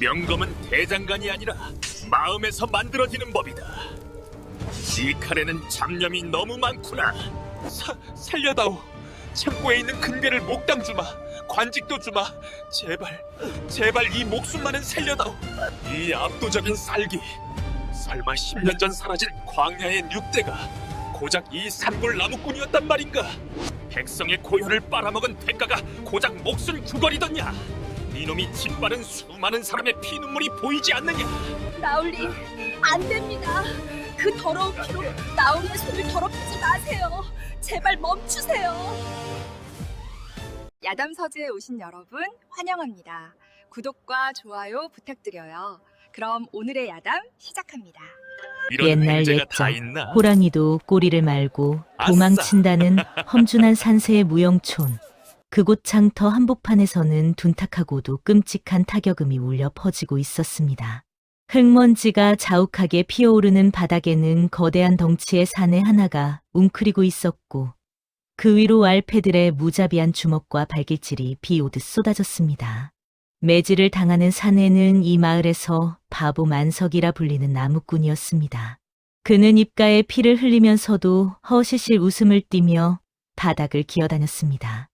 명검은 대장간이 아니라 마음에서 만들어지는 법이다. 이 칼에는 잡념이 너무 많구나. 사, 살려다오. 창고에 있는 금괴를 몽땅 주마. 관직도 주마. 제발, 제발 이 목숨만은 살려다오. 이 압도적인 쌀기. 설마 10년 전 사라진 광야의 늑대가 고작 이 산골 나무꾼이었단 말인가? 백성의 고혈을 빨아먹은 대가가 고작 목숨 구걸이더냐? 이놈이 짓바른 수많은 사람의 피눈물이 보이지 않느냐? 나올리 안 됩니다. 그 더러운 피로 나올리의 손을 더럽히지 마세요. 제발 멈추세요. 야담 서재에 오신 여러분 환영합니다. 구독과 좋아요 부탁드려요. 그럼 오늘의 야담 시작합니다. 이런 옛날 다 옛적 있나? 호랑이도 꼬리를 말고 아싸. 도망친다는 험준한 산세의 무영촌. 그곳 장터 한복판에서는 둔탁하고도 끔찍한 타격음이 울려 퍼지고 있었습니다. 흙먼지가 자욱하게 피어오르는 바닥에는 거대한 덩치의 사내 하나가 웅크리고 있었고 그 위로 알패들의 무자비한 주먹과 발길질이 비 오듯 쏟아졌습니다. 매질을 당하는 사내는 이 마을에서 바보 만석이라 불리는 나무꾼이었습니다. 그는 입가에 피를 흘리면서도 허시실 웃음을 띠며 바닥을 기어다녔습니다.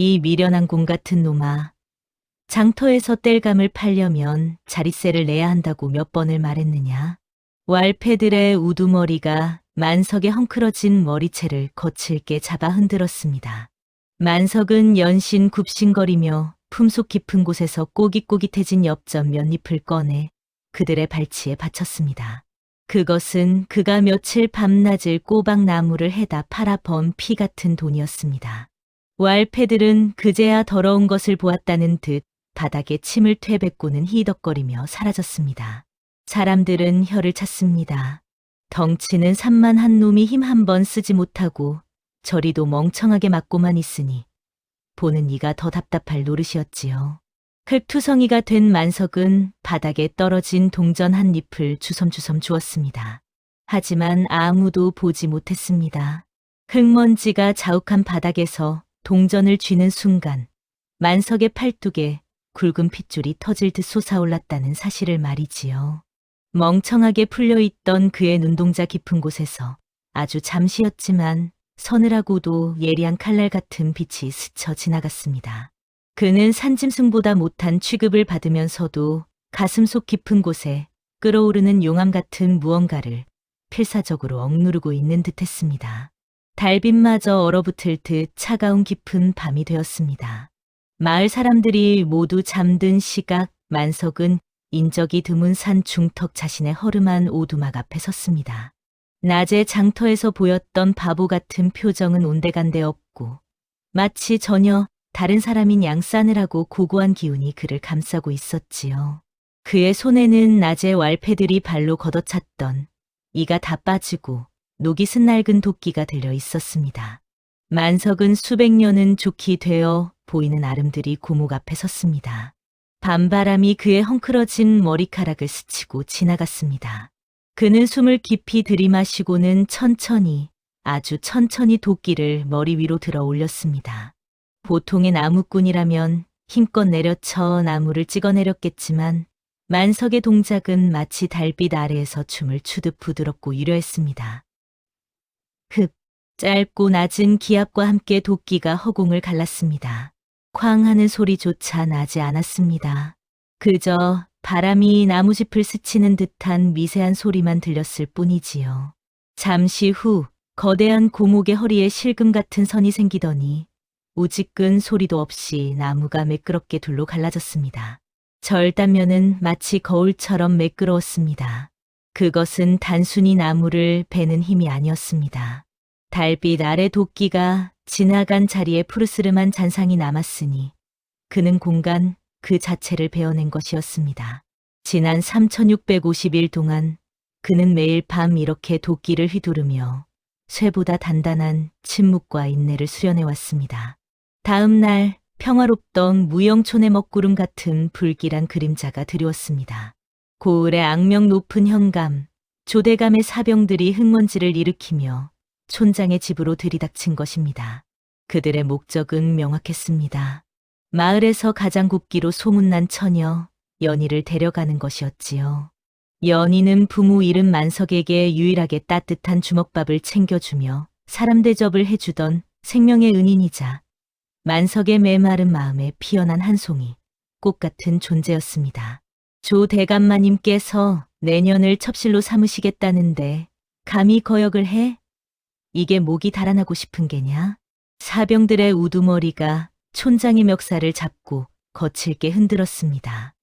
이 미련한 공 같은 놈아. 장터에서 땔감을 팔려면 자릿세를 내야 한다고 몇 번을 말했느냐. 왈패들의 우두머리가 만석의 헝클어진 머리채를 거칠게 잡아 흔들었습니다. 만석은 연신 굽신거리며 품속 깊은 곳에서 꼬깃꼬깃해진 엽전 몇 잎을 꺼내 그들의 발치에 바쳤습니다. 그것은 그가 며칠 밤낮을 꼬박 나무를 해다 팔아 번 피 같은 돈이었습니다. 왈패들은 그제야 더러운 것을 보았다는 듯 바닥에 침을 퇴뱉고는 히덕거리며 사라졌습니다. 사람들은 혀를 찼습니다. 덩치는 산만한 놈이 힘 한 번 쓰지 못하고 저리도 멍청하게 맞고만 있으니 보는 이가 더 답답할 노릇이었지요. 흙투성이가 된 만석은 바닥에 떨어진 동전 한 잎을 주섬주섬 주었습니다. 하지만 아무도 보지 못했습니다. 흙먼지가 자욱한 바닥에서 동전을 쥐는 순간 만석의 팔뚝에 굵은 핏줄이 터질 듯 솟아올랐다는 사실을 말이지요. 멍청하게 풀려있던 그의 눈동자 깊은 곳에서 아주 잠시였지만 서늘하고도 예리한 칼날 같은 빛이 스쳐 지나갔습니다. 그는 산짐승보다 못한 취급을 받으면서도 가슴속 깊은 곳에 끓어오르는 용암 같은 무언가를 필사적으로 억누르고 있는 듯 했습니다. 달빛마저 얼어붙을 듯 차가운 깊은 밤이 되었습니다. 마을 사람들이 모두 잠든 시각 만석은 인적이 드문 산 중턱 자신의 허름한 오두막 앞에 섰습니다. 낮에 장터에서 보였던 바보 같은 표정은 온데간데 없고 마치 전혀 다른 사람인 양 싸느라고 고고한 기운이 그를 감싸고 있었지요. 그의 손에는 낮에 왈패들이 발로 걷어찼던 이가 다 빠지고 녹이 쓴 낡은 도끼가 들려 있었습니다. 만석은 수백 년은 좋게 되어 보이는 아름들이 고목 앞에 섰습니다. 밤바람이 그의 헝클어진 머리카락을 스치고 지나갔습니다. 그는 숨을 깊이 들이마시고는 천천히, 아주 천천히 도끼를 머리 위로 들어 올렸습니다. 보통의 나무꾼이라면 힘껏 내려쳐 나무를 찍어내렸겠지만 만석의 동작은 마치 달빛 아래에서 춤을 추듯 부드럽고 유려했습니다. 흡, 짧고 낮은 기압과 함께 도끼가 허공을 갈랐습니다. 쾅 하는 소리조차 나지 않았습니다. 그저 바람이 나무짚을 스치는 듯한 미세한 소리만 들렸을 뿐이지요. 잠시 후 거대한 고목의 허리에 실금 같은 선이 생기더니 우직근 소리도 없이 나무가 매끄럽게 둘로 갈라졌습니다. 절단면은 마치 거울처럼 매끄러웠습니다. 그것은 단순히 나무를 베는 힘이 아니었습니다. 달빛 아래 도끼가 지나간 자리에 푸르스름한 잔상이 남았으니 그는 공간 그 자체를 베어낸 것이었습니다. 지난 3650일 동안 그는 매일 밤 이렇게 도끼를 휘두르며 쇠보다 단단한 침묵과 인내를 수련해왔습니다. 다음 날 평화롭던 무영촌의 먹구름 같은 불길한 그림자가 드리웠습니다. 고을의 악명 높은 현감, 조대감의 사병들이 흙먼지를 일으키며 촌장의 집으로 들이닥친 것입니다. 그들의 목적은 명확했습니다. 마을에서 가장 곱기로 소문난 처녀, 연희를 데려가는 것이었지요. 연희는 부모 잃은 만석에게 유일하게 따뜻한 주먹밥을 챙겨주며 사람 대접을 해주던 생명의 은인이자 만석의 메마른 마음에 피어난 한 송이 꽃 같은 존재였습니다. 조 대감마님께서 내년을 첩실로 삼으시겠다는데 감히 거역을 해? 이게 목이 달아나고 싶은 게냐? 사병들의 우두머리가 촌장의 멱살을 잡고 거칠게 흔들었습니다.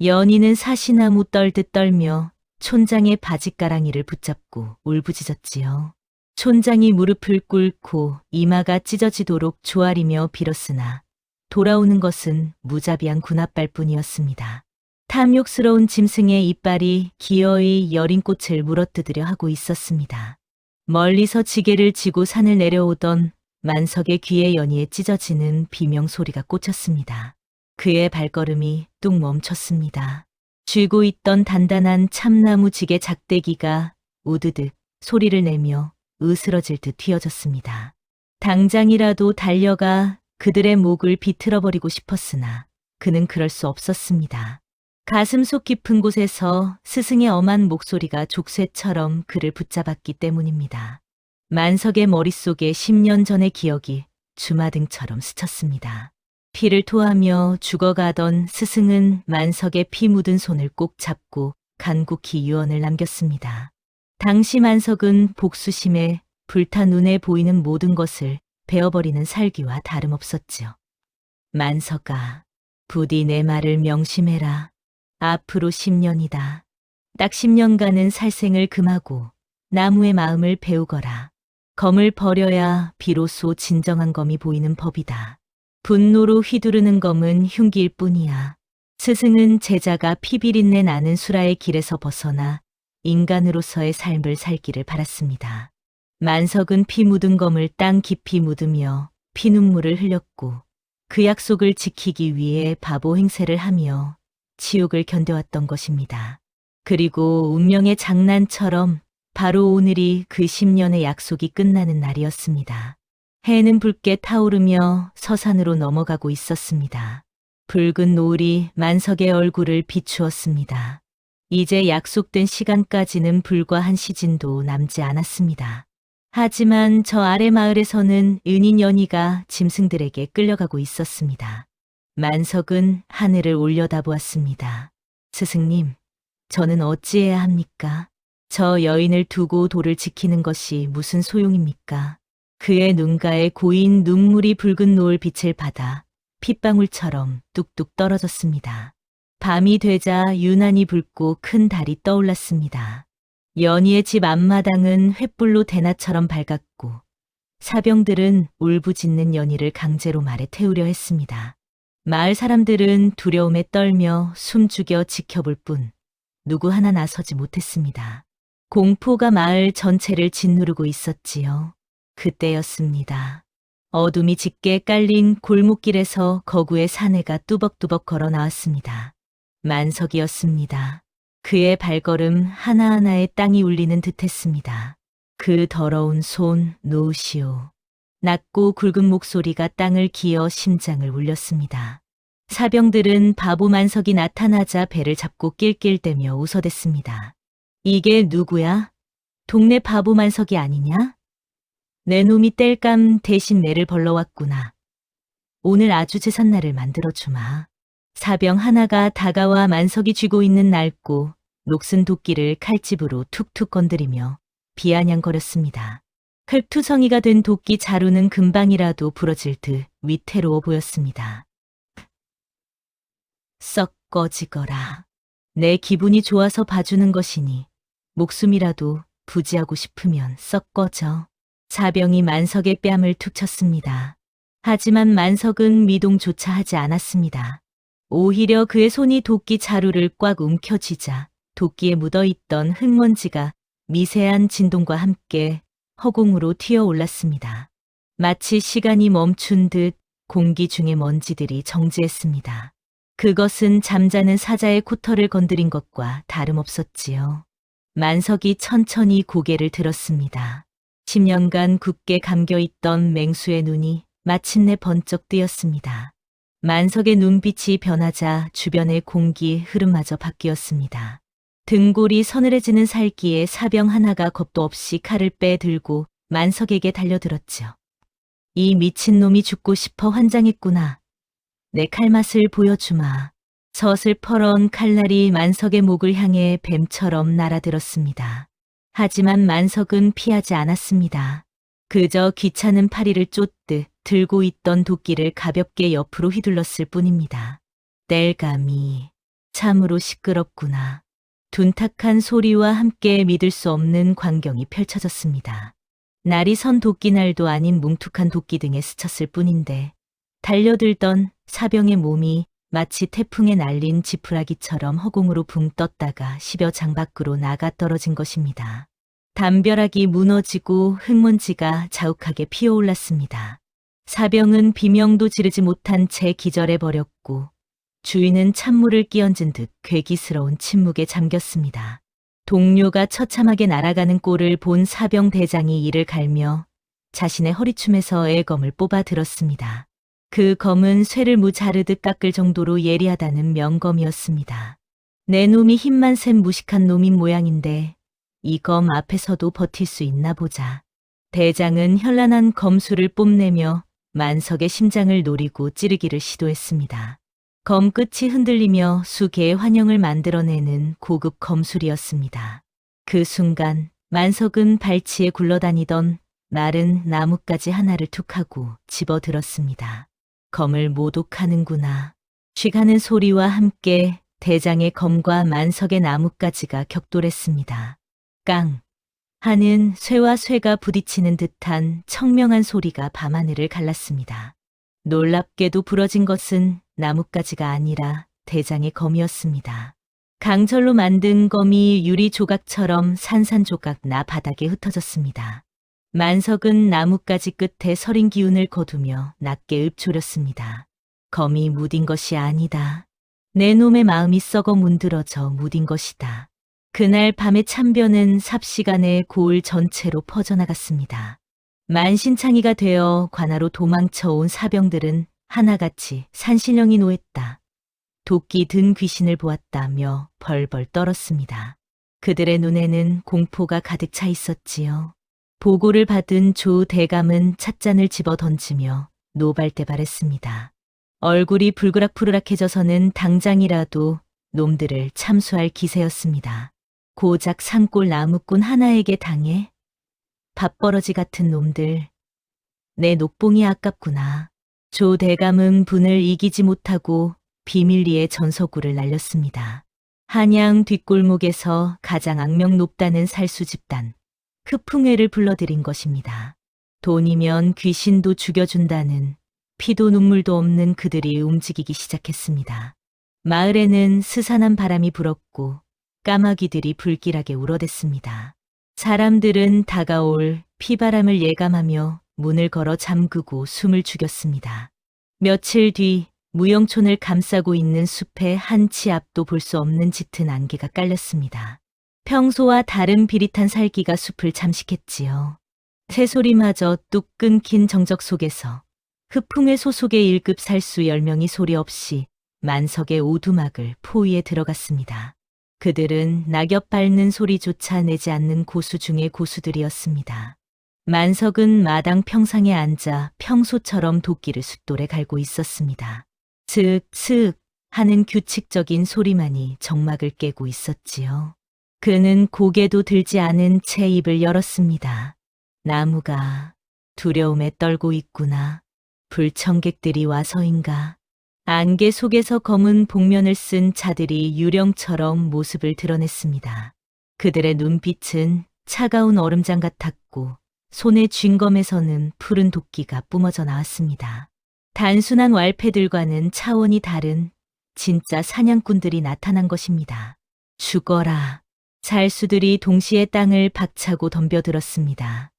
연희는 사시나무 떨듯 떨며 촌장의 바지가랑이를 붙잡고 울부짖었지요. 촌장이 무릎을 꿇고 이마가 찢어지도록 조아리며 빌었으나 돌아오는 것은 무자비한 군합발 뿐이었습니다. 탐욕스러운 짐승의 이빨이 기어이 여린 꽃을 물어뜯으려 하고 있었습니다. 멀리서 지게를 지고 산을 내려오던 만석의 귀에 연이에 찢어지는 비명 소리가 꽂혔습니다. 그의 발걸음이 뚝 멈췄습니다. 쥐고 있던 단단한 참나무 지게 작대기가 우드득 소리를 내며 으스러질 듯 휘어졌습니다. 당장이라도 달려가 그들의 목을 비틀어버리고 싶었으나 그는 그럴 수 없었습니다. 가슴 속 깊은 곳에서 스승의 엄한 목소리가 족쇄처럼 그를 붙잡았기 때문입니다. 만석의 머릿속에 10년 전의 기억이 주마등처럼 스쳤습니다. 피를 토하며 죽어가던 스승은 만석의 피 묻은 손을 꼭 잡고 간곡히 유언을 남겼습니다. 당시 만석은 복수심에 불타 눈에 보이는 모든 것을 베어버리는 살기와 다름없었죠. 만석아, 부디 내 말을 명심해라. 앞으로 10년이다. 딱 10년간은 살생을 금하고 나무의 마음을 배우거라. 검을 버려야 비로소 진정한 검이 보이는 법이다. 분노로 휘두르는 검은 흉기일 뿐이야. 스승은 제자가 피비린내 나는 수라의 길에서 벗어나 인간으로서의 삶을 살기를 바랐습니다. 만석은 피 묻은 검을 땅 깊이 묻으며 피눈물을 흘렸고 그 약속을 지키기 위해 바보 행세를 하며 치욕을 견뎌왔던 것입니다. 그리고 운명의 장난처럼 바로 오늘이 그 10년의 약속이 끝나는 날이었습니다. 해는 붉게 타오르며 서산으로 넘어가고 있었습니다. 붉은 노을이 만석의 얼굴을 비추었습니다. 이제 약속된 시간까지는 불과 한 시진도 남지 않았습니다. 하지만 저 아래 마을에서는 은인 연희가 짐승들에게 끌려가고 있었습니다. 만석은 하늘을 올려다보았습니다. 스승님, 저는 어찌해야 합니까? 저 여인을 두고 돌을 지키는 것이 무슨 소용입니까? 그의 눈가에 고인 눈물이 붉은 노을 빛을 받아 핏방울처럼 뚝뚝 떨어졌습니다. 밤이 되자 유난히 붉고 큰 달이 떠올랐습니다. 연희의 집 앞마당은 횃불로 대낮처럼 밝았고 사병들은 울부짖는 연희를 강제로 말에 태우려 했습니다. 마을 사람들은 두려움에 떨며 숨죽여 지켜볼 뿐 누구 하나 나서지 못했습니다. 공포가 마을 전체를 짓누르고 있었지요. 그때였습니다. 어둠이 짙게 깔린 골목길에서 거구의 사내가 뚜벅뚜벅 걸어 나왔습니다. 만석이었습니다. 그의 발걸음 하나하나에 땅이 울리는 듯했습니다. 그 더러운 손 놓으시오. 낮고 굵은 목소리가 땅을 기어 심장을 울렸습니다. 사병들은 바보 만석이 나타나자 배를 잡고 낄낄대며 웃어댔습니다. 이게 누구야? 동네 바보 만석이 아니냐? 내 놈이 땔감 대신 매를 벌러왔구나. 오늘 아주 제삿날을 만들어주마. 사병 하나가 다가와 만석이 쥐고 있는 낡고 녹슨 도끼를 칼집으로 툭툭 건드리며 비아냥거렸습니다. 흙투성이가 된 도끼 자루는 금방이라도 부러질 듯 위태로워 보였습니다. 썩 꺼지거라. 내 기분이 좋아서 봐주는 것이니 목숨이라도 부지하고 싶으면 썩 꺼져. 사병이 만석의 뺨을 툭 쳤습니다. 하지만 만석은 미동조차 하지 않았습니다. 오히려 그의 손이 도끼 자루를 꽉 움켜쥐자 도끼에 묻어있던 흙먼지가 미세한 진동과 함께 허공으로 튀어 올랐습니다. 마치 시간이 멈춘 듯 공기 중의 먼지들이 정지했습니다. 그것은 잠자는 사자의 코털을 건드린 것과 다름없었지요. 만석이 천천히 고개를 들었습니다. 10년간 굳게 감겨 있던 맹수의 눈이 마침내 번쩍 뜨였습니다. 만석의 눈빛이 변하자 주변의 공기 흐름마저 바뀌었습니다. 등골이 서늘해지는 살기에 사병 하나가 겁도 없이 칼을 빼들고 만석에게 달려들었죠. 이 미친놈이 죽고 싶어 환장했구나. 내 칼맛을 보여주마. 서슬퍼런 칼날이 만석의 목을 향해 뱀처럼 날아들었습니다. 하지만 만석은 피하지 않았습니다. 그저 귀찮은 파리를 쫓듯 들고 있던 도끼를 가볍게 옆으로 휘둘렀을 뿐입니다. 뗄감이 참으로 시끄럽구나. 둔탁한 소리와 함께 믿을 수 없는 광경이 펼쳐졌습니다. 날이 선 도끼날도 아닌 뭉툭한 도끼 등에 스쳤을 뿐인데 달려들던 사병의 몸이 마치 태풍에 날린 지푸라기처럼 허공으로 붕 떴다가 십여 장 밖으로 나가 떨어진 것입니다. 담벼락이 무너지고 흙먼지가 자욱하게 피어올랐습니다. 사병은 비명도 지르지 못한 채 기절해 버렸고 주인은 찬물을 끼얹은 듯 괴기스러운 침묵에 잠겼습니다. 동료가 처참하게 날아가는 꼴을 본 사병 대장이 이를 갈며 자신의 허리춤에서 애검을 뽑아 들었습니다. 그 검은 쇠를 무자르듯 깎을 정도로 예리하다는 명검이었습니다. 내 놈이 힘만 센 무식한 놈인 모양인데 이 검 앞에서도 버틸 수 있나 보자. 대장은 현란한 검수를 뽐내며 만석의 심장을 노리고 찌르기를 시도했습니다. 검 끝이 흔들리며 수개의 환영을 만들어내는 고급 검술이었습니다. 그 순간 만석은 발치에 굴러다니던 마른 나뭇가지 하나를 툭 하고 집어들었습니다. 검을 모독하는구나. 쥐가는 소리와 함께 대장의 검과 만석의 나뭇가지가 격돌했습니다. 깡! 하는 쇠와 쇠가 부딪히는 듯한 청명한 소리가 밤하늘을 갈랐습니다. 놀랍게도 부러진 것은 나뭇가지가 아니라 대장의 검이었습니다. 강철로 만든 검이 유리 조각처럼 산산조각 나 바닥에 흩어졌습니다. 만석은 나뭇가지 끝에 서린 기운을 거두며 낮게 읊조렸습니다. 검이 무딘 것이 아니다. 내 놈의 마음이 썩어 문드러져 무딘 것이다. 그날 밤의 참변은 삽시간에 고을 전체로 퍼져나갔습니다. 만신창이가 되어 관하로 도망쳐온 사병들은 하나같이 산신령이 노했다. 도끼 든 귀신을 보았다며 벌벌 떨었습니다. 그들의 눈에는 공포가 가득 차 있었지요. 보고를 받은 조 대감은 찻잔을 집어 던지며 노발대발했습니다. 얼굴이 불그락푸르락해져서는 당장이라도 놈들을 참수할 기세였습니다. 고작 산골 나무꾼 하나에게 당해 밥버러지 같은 놈들. 내 녹봉이 아깝구나. 조 대감은 분을 이기지 못하고 비밀리에 전서구를 날렸습니다. 한양 뒷골목에서 가장 악명 높다는 살수 집단, 크풍회를 불러들인 것입니다. 돈이면 귀신도 죽여준다는 피도 눈물도 없는 그들이 움직이기 시작했습니다. 마을에는 스산한 바람이 불었고 까마귀들이 불길하게 울어댔습니다. 사람들은 다가올 피바람을 예감하며 문을 걸어 잠그고 숨을 죽였습니다. 며칠 뒤 무영촌을 감싸고 있는 숲의 한 치 앞도 볼 수 없는 짙은 안개가 깔렸습니다. 평소와 다른 비릿한 살기가 숲을 잠식했지요. 새소리마저 뚝 끊긴 정적 속에서 흑풍의 소속의 1급 살수 10명이 소리 없이 만석의 오두막을 포위에 들어갔습니다. 그들은 낙엽 밟는 소리조차 내지 않는 고수 중의 고수들이었습니다. 만석은 마당 평상에 앉아 평소처럼 도끼를 숫돌에 갈고 있었습니다. 슥, 슥 하는 규칙적인 소리만이 정막을 깨고 있었지요. 그는 고개도 들지 않은 채 입을 열었습니다. 나무가 두려움에 떨고 있구나. 불청객들이 와서인가. 안개 속에서 검은 복면을 쓴 자들이 유령처럼 모습을 드러냈습니다. 그들의 눈빛은 차가운 얼음장 같았고 손에 쥔 검에서는 푸른 도끼가 뿜어져 나왔습니다. 단순한 왈패들과는 차원이 다른 진짜 사냥꾼들이 나타난 것입니다. 죽어라. 살수들이 동시에 땅을 박차고 덤벼들었습니다.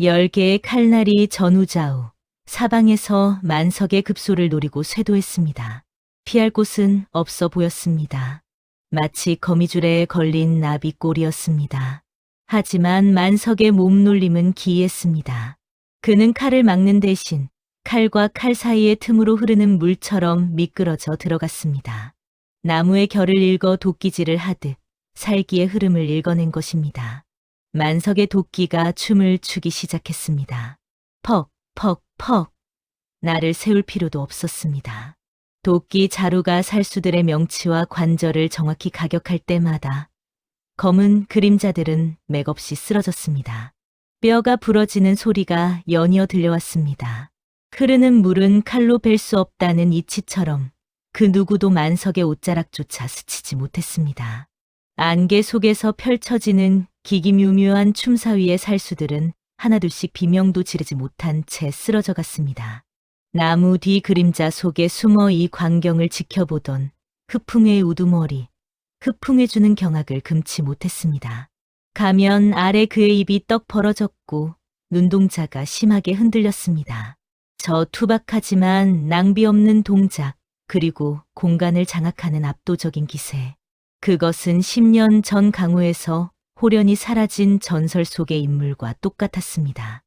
열 개의 칼날이 전우좌우 사방에서 만석의 급소를 노리고 쇄도했습니다. 피할 곳은 없어 보였습니다. 마치 거미줄에 걸린 나비꼴이었습니다. 하지만 만석의 몸놀림은 기이했습니다. 그는 칼을 막는 대신 칼과 칼 사이의 틈으로 흐르는 물처럼 미끄러져 들어갔습니다. 나무의 결을 읽어 도끼질을 하듯 살기의 흐름을 읽어낸 것입니다. 만석의 도끼가 춤을 추기 시작했습니다. 퍽, 퍽, 퍽. 나를 세울 필요도 없었습니다. 도끼 자루가 살수들의 명치와 관절을 정확히 가격할 때마다 검은 그림자들은 맥없이 쓰러졌습니다. 뼈가 부러지는 소리가 연이어 들려왔습니다. 흐르는 물은 칼로 벨 수 없다는 이치처럼 그 누구도 만석의 옷자락조차 스치지 못했습니다. 안개 속에서 펼쳐지는 기기묘묘한 춤사위의 살수들은 하나둘씩 비명도 지르지 못한 채 쓰러져 갔습니다. 나무 뒤 그림자 속에 숨어 이 광경을 지켜보던 흑풍의 우두머리, 흑풍해주는 경악을 금치 못했습니다. 가면 아래 그의 입이 떡 벌어졌고 눈동자가 심하게 흔들렸습니다. 저 투박하지만 낭비 없는 동작, 그리고 공간을 장악하는 압도적인 기세. 그것은 10년 전 강우에서 호련히 사라진 전설 속의 인물과 똑같았습니다.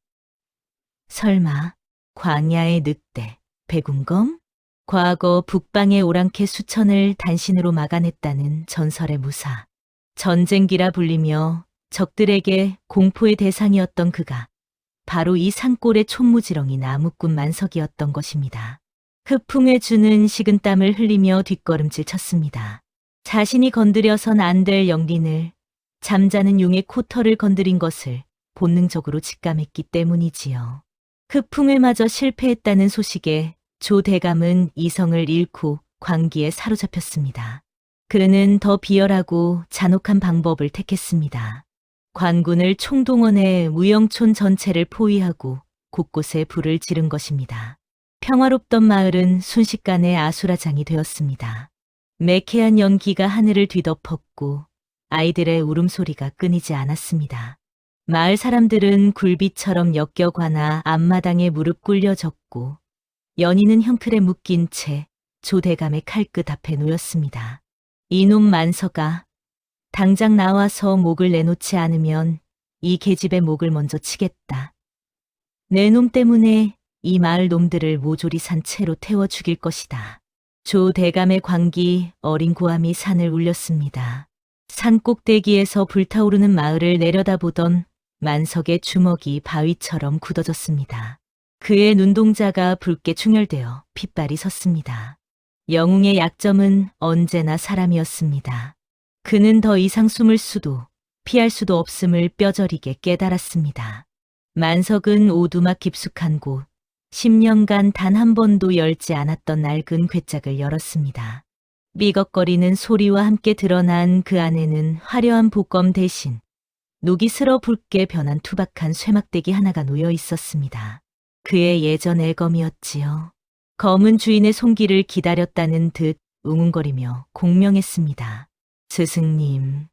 설마 광야의 늑대, 백운검? 과거 북방의 오랑캐 수천을 단신으로 막아냈다는 전설의 무사. 전쟁기라 불리며 적들에게 공포의 대상이었던 그가 바로 이 산골의 촌무지렁이 나무꾼 만석이었던 것입니다. 흑풍에 주는 식은 땀을 흘리며 뒷걸음질 쳤습니다. 자신이 건드려선 안 될 영린을 잠자는 용의 코털을 건드린 것을 본능적으로 직감했기 때문이지요. 흑풍을 마저 실패했다는 소식에 조 대감은 이성을 잃고 광기에 사로잡혔습니다. 그는 더 비열하고 잔혹한 방법을 택했습니다. 관군을 총동원해 무영촌 전체를 포위하고 곳곳에 불을 지른 것입니다. 평화롭던 마을은 순식간에 아수라장이 되었습니다. 매캐한 연기가 하늘을 뒤덮었고 아이들의 울음소리가 끊이지 않았습니다. 마을 사람들은 굴비처럼 엮여가나 앞마당에 무릎 꿇려 졌고 연인은 형틀에 묶인 채 조대감의 칼끝 앞에 놓였습니다. 이놈 만서가 당장 나와서 목을 내놓지 않으면 이 계집의 목을 먼저 치겠다. 내 놈 때문에 이 마을 놈들을 모조리 산 채로 태워 죽일 것이다. 조 대감의 광기 어린 고함이 산을 울렸습니다. 산 꼭대기에서 불타오르는 마을을 내려다보던 만석의 주먹이 바위처럼 굳어졌습니다. 그의 눈동자가 붉게 충혈되어 핏발이 섰습니다. 영웅의 약점은 언제나 사람이었습니다. 그는 더 이상 숨을 수도 피할 수도 없음을 뼈저리게 깨달았습니다. 만석은 오두막 깊숙한 곳, 10년간 단 한 번도 열지 않았던 낡은 괴짝을 열었습니다. 삐걱거리는 소리와 함께 드러난 그 안에는 화려한 복검 대신 녹이 슬어 붉게 변한 투박한 쇠막대기 하나가 놓여 있었습니다. 그의 예전 애검이었지요. 검은 주인의 손길을 기다렸다는 듯 웅웅거리며 공명했습니다. 스승님,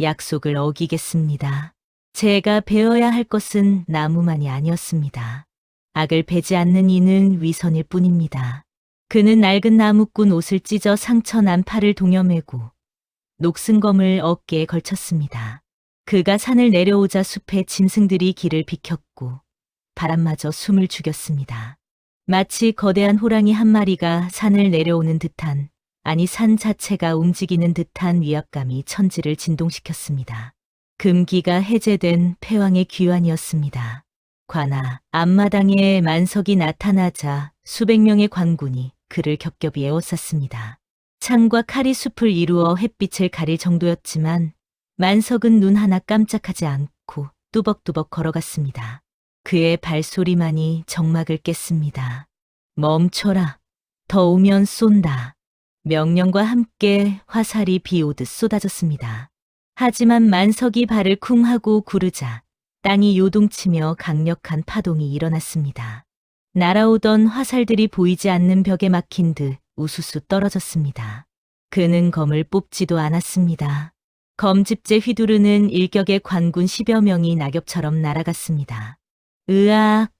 약속을 어기겠습니다. 제가 배워야 할 것은 나무만이 아니었습니다. 악을 베지 않는 이는 위선일 뿐입니다. 그는 낡은 나무꾼 옷을 찢어 상처 난 팔을 동여매고 녹슨 검을 어깨에 걸쳤습니다. 그가 산을 내려오자 숲의 짐승들이 길을 비켰고 바람마저 숨을 죽였습니다. 마치 거대한 호랑이 한 마리가 산을 내려오는 듯한 아니 산 자체가 움직이는 듯한 위압감이 천지를 진동시켰습니다. 금기가 해제된 패왕의 귀환이었습니다. 관아 앞마당에 만석이 나타나자 수백 명의 관군이 그를 겹겹이 에워쌌습니다. 창과 칼이 숲을 이루어 햇빛을 가릴 정도였지만 만석은 눈 하나 깜짝하지 않고 뚜벅뚜벅 걸어갔습니다. 그의 발소리만이 정막을 깼습니다. 멈춰라. 더 오면 쏜다. 명령과 함께 화살이 비 오듯 쏟아졌습니다. 하지만 만석이 발을 쿵 하고 구르자 땅이 요동치며 강력한 파동이 일어났습니다. 날아오던 화살들이 보이지 않는 벽에 막힌 듯 우수수 떨어졌습니다. 그는 검을 뽑지도 않았습니다. 검집제 휘두르는 일격의 관군 10여 명이 낙엽처럼 날아갔습니다. 으악!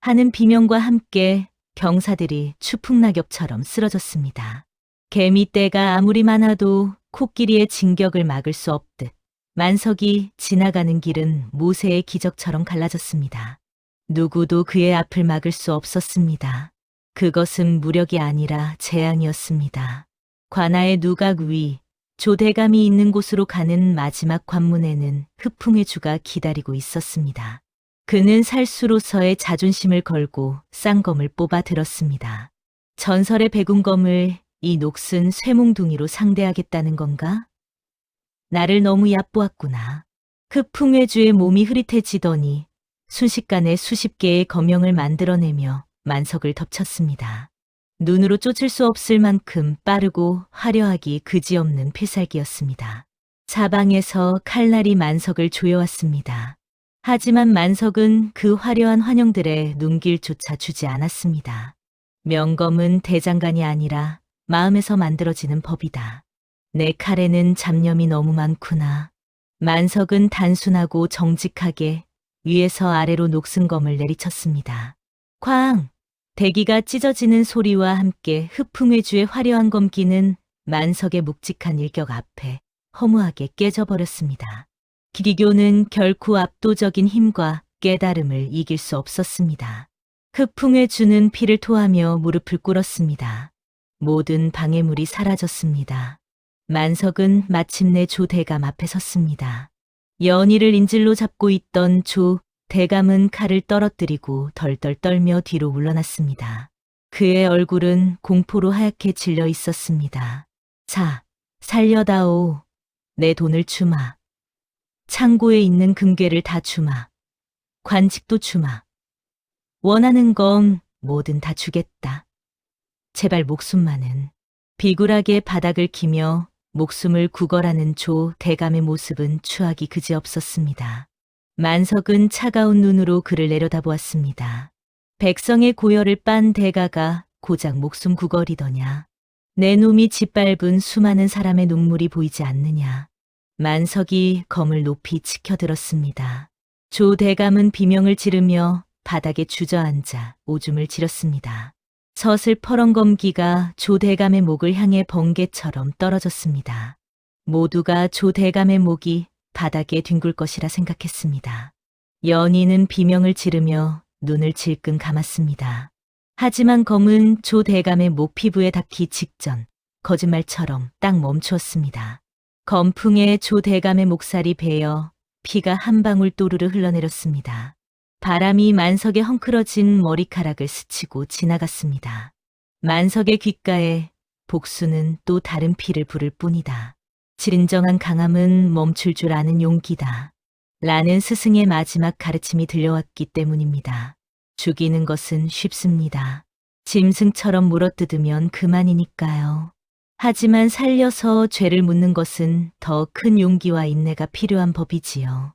하는 비명과 함께 병사들이 추풍낙엽처럼 쓰러졌습니다. 개미떼가 아무리 많아도 코끼리의 진격을 막을 수 없듯 만석이 지나가는 길은 모세의 기적처럼 갈라졌습니다. 누구도 그의 앞을 막을 수 없었습니다. 그것은 무력이 아니라 재앙이었습니다. 관아의 누각 위, 조대감이 있는 곳으로 가는 마지막 관문에는 흑풍의 주가 기다리고 있었습니다. 그는 살수로서의 자존심을 걸고 쌍검을 뽑아 들었습니다. 전설의 백운검을 이 녹슨 쇠몽둥이로 상대하겠다는 건가? 나를 너무 얕보았구나. 흑풍의 주의 몸이 흐릿해지더니 순식간에 수십 개의 검명을 만들어내며 만석을 덮쳤습니다. 눈으로 쫓을 수 없을 만큼 빠르고 화려하기 그지없는 필살기였습니다. 사방에서 칼날이 만석을 조여왔습니다. 하지만 만석은 그 화려한 환영들의 눈길조차 주지 않았습니다. 명검은 대장간이 아니라 마음에서 만들어지는 법이다. 내 칼에는 잡념이 너무 많구나. 만석은 단순하고 정직하게 위에서 아래로 녹슨 검을 내리쳤습니다. 쾅! 대기가 찢어지는 소리와 함께 흑풍회주의 화려한 검기는 만석의 묵직한 일격 앞에 허무하게 깨져버렸습니다. 기리교는 결코 압도적인 힘과 깨달음을 이길 수 없었습니다. 흑풍회주는 피를 토하며 무릎을 꿇었습니다. 모든 방해물이 사라졌습니다. 만석은 마침내 조 대감 앞에 섰습니다. 연희를 인질로 잡고 있던 조 대감은 칼을 떨어뜨리고 덜덜 떨며 뒤로 물러났습니다. 그의 얼굴은 공포로 하얗게 질려 있었습니다. 자, 살려다오. 내 돈을 주마. 창고에 있는 금괴를 다 주마. 관직도 주마. 원하는 건 뭐든 다 주겠다. 제발 목숨만은. 비굴하게 바닥을 기며 목숨을 구걸하는 조 대감의 모습은 추하기 그지없었습니다. 만석은 차가운 눈으로 그를 내려다보았습니다. 백성의 고열을 빤 대가가 고작 목숨 구걸이더냐. 내 놈이 짓밟은 수많은 사람의 눈물이 보이지 않느냐. 만석이 검을 높이 치켜들었습니다. 조 대감은 비명을 지르며 바닥에 주저앉아 오줌을 지렸습니다. 서슬퍼런 검기가 조 대감의 목을 향해 번개처럼 떨어졌습니다. 모두가 조 대감의 목이 바닥에 뒹굴 것이라 생각했습니다. 연희는 비명을 지르며 눈을 질끈 감았습니다. 하지만 검은 조 대감의 목 피부에 닿기 직전 거짓말처럼 딱 멈추었습니다. 검풍에 조 대감의 목살이 베어 피가 한 방울 또르르 흘러내렸습니다. 바람이 만석의 헝클어진 머리카락을 스치고 지나갔습니다. 만석의 귓가에 복수는 또 다른 피를 부를 뿐이다. 진정한 강함은 멈출 줄 아는 용기다. 라는 스승의 마지막 가르침이 들려왔기 때문입니다. 죽이는 것은 쉽습니다. 짐승처럼 물어뜯으면 그만이니까요. 하지만 살려서 죄를 묻는 것은 더 큰 용기와 인내가 필요한 법이지요.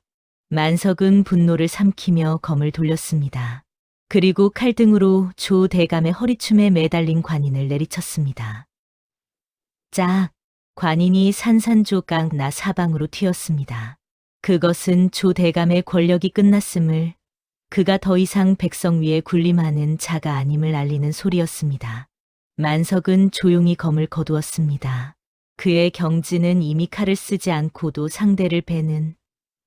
만석은 분노를 삼키며 검을 돌렸습니다. 그리고 칼등으로 조 대감의 허리춤에 매달린 관인을 내리쳤습니다. 짝! 관인이 산산조각 나 사방으로 튀었습니다. 그것은 조 대감의 권력이 끝났음을 그가 더 이상 백성 위에 군림하는 자가 아님을 알리는 소리였습니다. 만석은 조용히 검을 거두었습니다. 그의 경지는 이미 칼을 쓰지 않고도 상대를 베는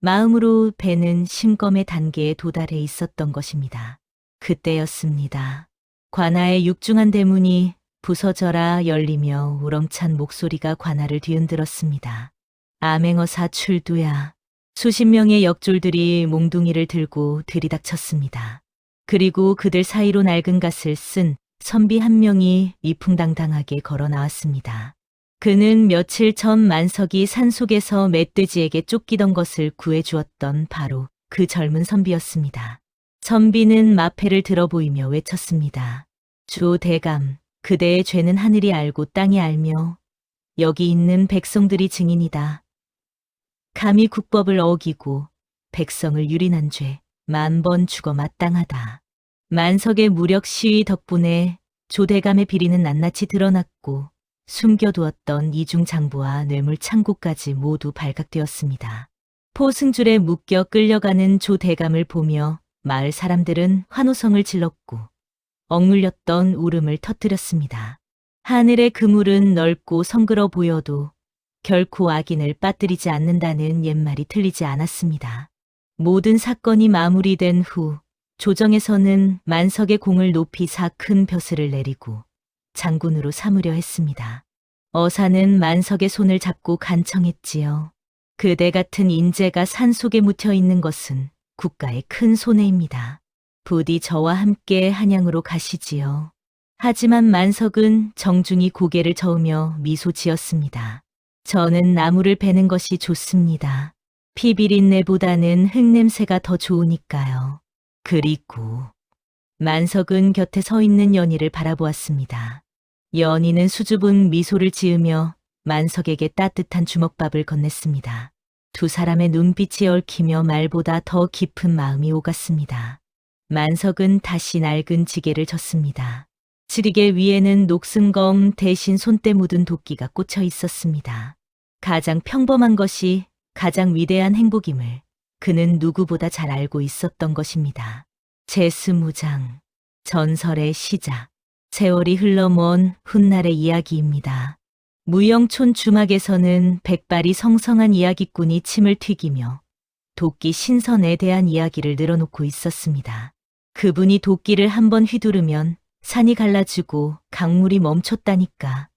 마음으로 베는 심검의 단계에 도달해 있었던 것입니다. 그때였습니다. 관아의 육중한 대문이 부서져라 열리며 우렁찬 목소리가 관아를 뒤흔들었습니다. 암행어사 출두야. 수십 명의 역졸들이 몽둥이를 들고 들이닥쳤습니다. 그리고 그들 사이로 낡은 갓을 쓴 선비 한 명이 위풍당당하게 걸어 나왔습니다. 그는 며칠 전 만석이 산속에서 멧돼지에게 쫓기던 것을 구해주었던 바로 그 젊은 선비였습니다. 선비는 마패를 들어 보이며 외쳤습니다. 조 대감, 그대의 죄는 하늘이 알고 땅이 알며 여기 있는 백성들이 증인이다. 감히 국법을 어기고 백성을 유린한 죄 만 번 죽어 마땅하다. 만석의 무력 시위 덕분에 조대감의 비리는 낱낱이 드러났고 숨겨두었던 이중 장부와 뇌물 창고까지 모두 발각되었습니다. 포승줄에 묶여 끌려가는 조 대감을 보며 마을 사람들은 환호성을 질렀고 억눌렸던 울음을 터뜨렸습니다. 하늘의 그물은 넓고 성그러 보여도 결코 악인을 빠뜨리지 않는다는 옛말이 틀리지 않았습니다. 모든 사건이 마무리된 후 조정에서는 만석의 공을 높이 사 큰 벼슬을 내리고 장군으로 삼으려 했습니다. 어사는 만석의 손을 잡고 간청했지요. 그대 같은 인재가 산속에 묻혀 있는 것은 국가의 큰 손해입니다. 부디 저와 함께 한양으로 가시지요. 하지만 만석은 정중히 고개를 저으며 미소 지었습니다. 저는 나무를 베는 것이 좋습니다. 피비린내보다는 흙냄새가 더 좋으니까요. 그리고 만석은 곁에 서 있는 연희를 바라보았습니다. 연희는 수줍은 미소를 지으며 만석에게 따뜻한 주먹밥을 건넸습니다. 두 사람의 눈빛이 얽히며 말보다 더 깊은 마음이 오갔습니다. 만석은 다시 낡은 지게를 졌습니다. 지리개 위에는 녹슨 검 대신 손때 묻은 도끼가 꽂혀 있었습니다. 가장 평범한 것이 가장 위대한 행복임을 그는 누구보다 잘 알고 있었던 것입니다. 제스무장, 전설의 시작, 세월이 흘러먼 훗날의 이야기입니다. 무영촌 주막에서는 백발이 성성한 이야기꾼이 침을 튀기며 도끼 신선에 대한 이야기를 늘어놓고 있었습니다. 그분이 도끼를 한번 휘두르면 산이 갈라지고 강물이 멈췄다니까.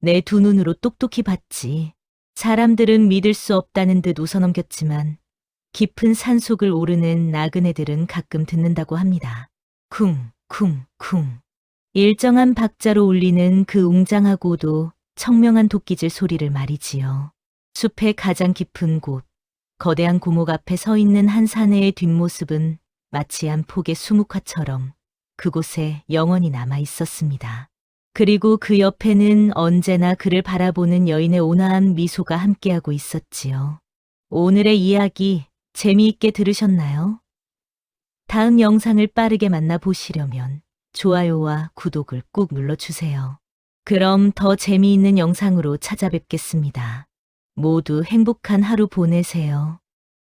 내 두 눈으로 똑똑히 봤지. 사람들은 믿을 수 없다는 듯 웃어넘겼지만 깊은 산속을 오르는 나그네들은 가끔 듣는다고 합니다. 쿵, 쿵, 쿵. 일정한 박자로 울리는 그 웅장하고도 청명한 도끼질 소리를 말이지요. 숲의 가장 깊은 곳, 거대한 고목 앞에 서 있는 한 사내의 뒷모습은 마치 한 폭의 수묵화처럼 그곳에 영원히 남아 있었습니다. 그리고 그 옆에는 언제나 그를 바라보는 여인의 온화한 미소가 함께하고 있었지요. 오늘의 이야기 재미있게 들으셨나요? 다음 영상을 빠르게 만나보시려면 좋아요와 구독을 꾹 눌러주세요. 그럼 더 재미있는 영상으로 찾아뵙겠습니다. 모두 행복한 하루 보내세요.